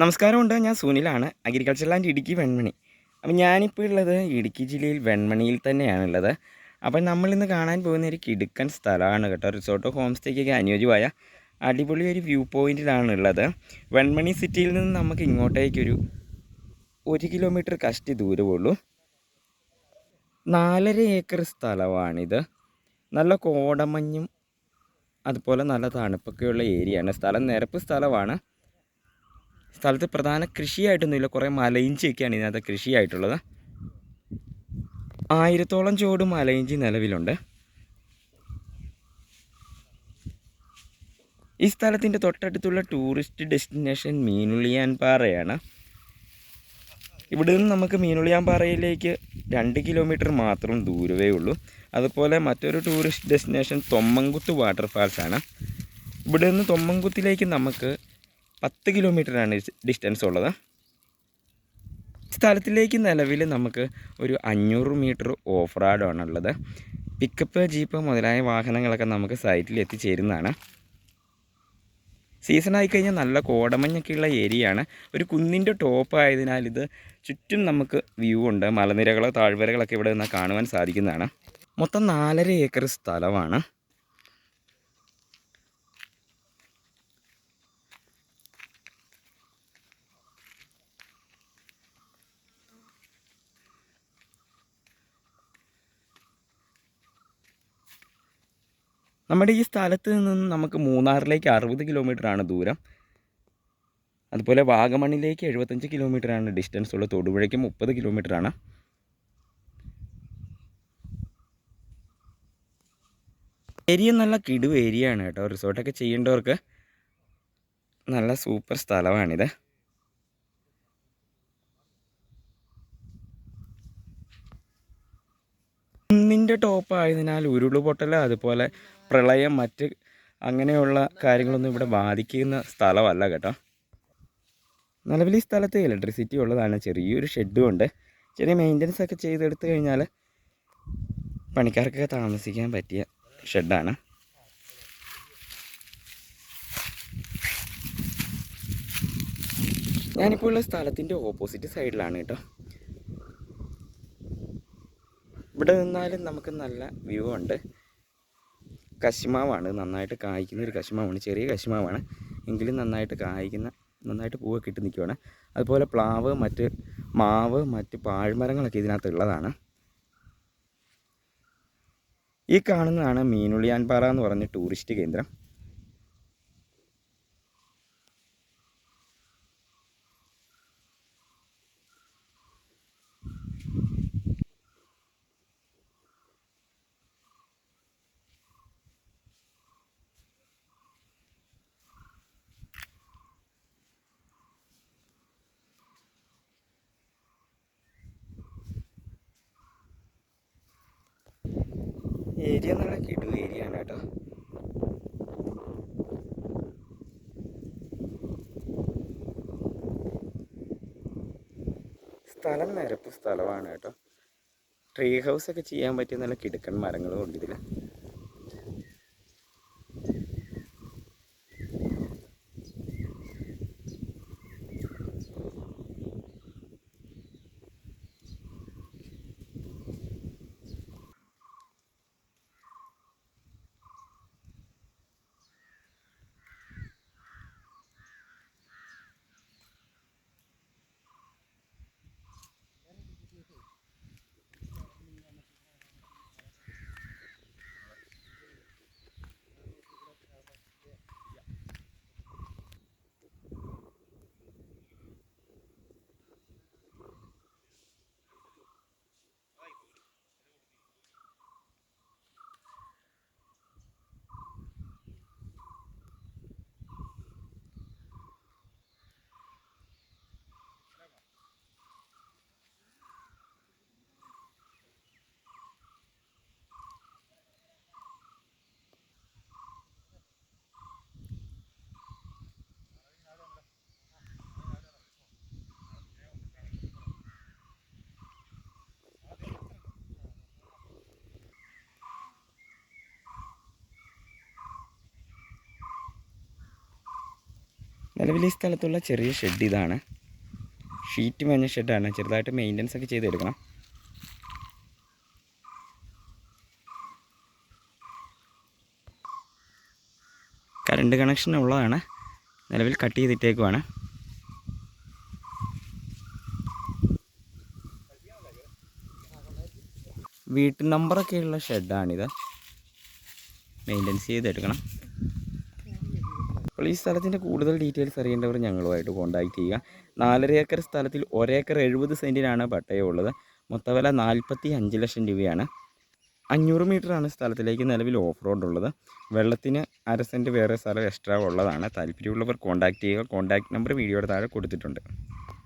നമസ്കാരമുണ്ട് ഞാൻ സുനിലാണ് അഗ്രികൾച്ചർ ലാൻഡ് ഇടുക്കി വെൺമണി. അപ്പം ഞാനിപ്പോൾ ഉള്ളത് ഇടുക്കി ജില്ലയിൽ വെൺമണിയിൽ തന്നെയാണുള്ളത്. അപ്പം നമ്മളിന്ന് കാണാൻ പോകുന്ന ഒരു കിടുക്കൻ സ്ഥലമാണ് കേട്ടോ റിസോർട്ടോ ഹോം സ്റ്റേക്കൊക്കെ അനുയോജ്യമായ അടിപൊളി ഒരു വ്യൂ പോയിന്റിലാണ് ഉള്ളത് വെൺമണി സിറ്റിയിൽ നിന്ന് നമുക്ക് ഇങ്ങോട്ടേക്കൊരു ഒരു കിലോമീറ്റർ കഷ്ടി ദൂരമുള്ളൂ നാലര ഏക്കർ സ്ഥലമാണിത്. നല്ല കോടമഞ്ഞും അതുപോലെ നല്ല തണുപ്പൊക്കെയുള്ള ഏരിയയാണ് സ്ഥലം നിരപ്പ് സ്ഥലമാണ്. സ്ഥലത്ത് പ്രധാന കൃഷിയായിട്ടൊന്നുമില്ല. കുറേ മലയിഞ്ചിയൊക്കെയാണ് ഇതിനകത്ത് കൃഷിയായിട്ടുള്ളത്. ആയിരത്തോളം ചുവട് മലയിഞ്ചി നിലവിലുണ്ട്. ഈ സ്ഥലത്തിന്റെ തൊട്ടടുത്തുള്ള ടൂറിസ്റ്റ് ഡെസ്റ്റിനേഷൻ മീനുളിയാൻ പാറയാണ് ഇവിടെ നിന്ന് നമുക്ക് മീനുളിയാൻ പാറയിലേക്ക് രണ്ട് കിലോമീറ്റർ മാത്രം ദൂരമേ ഉള്ളൂ. അതുപോലെ മറ്റൊരു ടൂറിസ്റ്റ് ഡെസ്റ്റിനേഷൻ തൊമ്മൻകുത്ത് വാട്ടർഫാൾസ് ആണ് ഇവിടെ നിന്ന് തൊമ്മൻകുത്തിലേക്ക് നമുക്ക് പത്ത് കിലോമീറ്ററാണ് ഡിസ്റ്റൻസ് ഉള്ളത്. സ്ഥലത്തിലേക്ക് നിലവിൽ നമുക്ക് ഒരു അഞ്ഞൂറ് മീറ്റർ ഓഫ് റോഡാണ് ഉള്ളത് പിക്കപ്പ് ജീപ്പ് മുതലായ വാഹനങ്ങളൊക്കെ നമുക്ക് സൈറ്റിൽ എത്തിച്ചേരുന്നതാണ്. സീസൺ ആയിക്കഴിഞ്ഞാൽ നല്ല കോടമഞ്ഞൊക്കെയുള്ള ഏരിയയാണ്. ഒരു കുന്നിന്റെ ടോപ്പ് ആയതിനാൽ ഇത് ചുറ്റും നമുക്ക് വ്യൂ ഉണ്ട്. മലനിരകളോ താഴ്വരകളൊക്കെ ഇവിടെ നിന്ന് കാണുവാൻ സാധിക്കുന്നതാണ്. മൊത്തം നാലര ഏക്കർ സ്ഥലമാണ്. നമ്മുടെ ഈ സ്ഥലത്ത് നിന്ന് നമുക്ക് മൂന്നാറിലേക്ക് അറുപത് കിലോമീറ്ററാണ് ദൂരം. അതുപോലെ വാഗമണ്ണിലേക്ക് എഴുപത്തഞ്ച് കിലോമീറ്ററാണ് ഡിസ്റ്റൻസ് ഉള്ളത്. തൊടുപുഴയ്ക്ക് മുപ്പത് കിലോമീറ്ററാണ്. ഏരിയ നല്ല കിടുവ് ഏരിയ ആണ് കേട്ടോ റിസോർട്ടൊക്കെ ചെയ്യേണ്ടവർക്ക് നല്ല സൂപ്പർ സ്ഥലമാണിത്. ടോപ്പ് ആയതിനാൽ ഉരുളുപൊട്ടൽ അതുപോലെ പ്രളയം മറ്റ് അങ്ങനെയുള്ള കാര്യങ്ങളൊന്നും ഇവിടെ ബാധിക്കുന്ന സ്ഥലമല്ല കേട്ടോ. നിലവിൽ ഈ സ്ഥലത്ത് ഇലക്ട്രിസിറ്റി ഉള്ളതാണ്. ചെറിയൊരു ഷെഡും ഉണ്ട്. ചെറിയ മെയിന്റനൻസ് ഒക്കെ ചെയ്തെടുത്തു കഴിഞ്ഞാൽ പണിക്കാർക്കൊക്കെ താമസിക്കാൻ പറ്റിയ ഷെഡാണ് ഞാനിപ്പോൾ ഉള്ള സ്ഥലത്തിന്റെ ഓപ്പോസിറ്റ് സൈഡിലാണ് കേട്ടോ. ഇവിടെ നിന്നാലും നമുക്ക് നല്ല വ്യൂ ഉണ്ട്. കശുമാവാണ്. നന്നായിട്ട് കായ്ക്കുന്ന ഒരു കശുമാവാണ്. ചെറിയ കശുമാവാണ്. എങ്കിലും നന്നായിട്ട് കായ്ക്കുന്ന നന്നായിട്ട് പൂവൊക്കെ ഇട്ട് നിൽക്കുവാണ് അതുപോലെ പ്ലാവ് മറ്റ് മാവ് മറ്റ് പാഴ്മരങ്ങളൊക്കെ ഇതിനകത്ത് ഉള്ളതാണ് ഈ കാണുന്നതാണ് മീനുളിയാൻപാറ എന്ന് പറഞ്ഞ ടൂറിസ്റ്റ് കേന്ദ്രം. ഏരിയ നല്ല കിടു ഏരിയ ആണ് കേട്ടോ. സ്ഥലം നിരപ്പ് സ്ഥലമാണ് കേട്ടോ. ട്രീ ഹൗസ് ഒക്കെ ചെയ്യാൻ പറ്റിയ നല്ല കിടുക്കൻ മരങ്ങളും ഉണ്ട് ഇതിൽ നിലവിൽ ഈ സ്ഥലത്തുള്ള ചെറിയ ഷെഡ് ഇതാണ്. ഷീറ്റ് മേഞ്ഞ ഷെഡാണ് ചെറുതായിട്ട് മെയിന്റനൻസ് ഒക്കെ ചെയ്തെടുക്കണം. കറണ്ട് കണക്ഷൻ ഉള്ളതാണ്. നിലവിൽ കട്ട് ചെയ്തിട്ടേക്കുവാണ്. വീട്ടു നമ്പറൊക്കെയുള്ള ഷെഡാണിത് മെയിന്റനൻസ് ചെയ്തെടുക്കണം. അപ്പോൾ ഈ സ്ഥലത്തിന്റെ കൂടുതൽ ഡീറ്റെയിൽസ് അറിയേണ്ടവർ ഞങ്ങളുമായിട്ട് കോൺടാക്റ്റ് ചെയ്യുക. നാലര ഏക്കർ സ്ഥലത്തിൽ ഒരേക്കർ എഴുപത് സെന്റിനാണ് പട്ടയമുള്ളത് മൊത്തവില നാൽപ്പത്തി അഞ്ച് ലക്ഷം രൂപയാണ്. അഞ്ഞൂറ് മീറ്ററാണ് സ്ഥലത്തിലേക്ക് നിലവിൽ ഓഫ് റോഡ് ഉള്ളത്. വെള്ളത്തിന് അര സെന്റ് വേറെ സ്ഥലം എക്സ്ട്രാ ഉള്ളതാണ്. താല്പര്യമുള്ളവർ കോൺടാക്റ്റ് ചെയ്യുക. കോൺടാക്റ്റ് നമ്പർ വീഡിയോയുടെ താഴെ കൊടുത്തിട്ടുണ്ട്.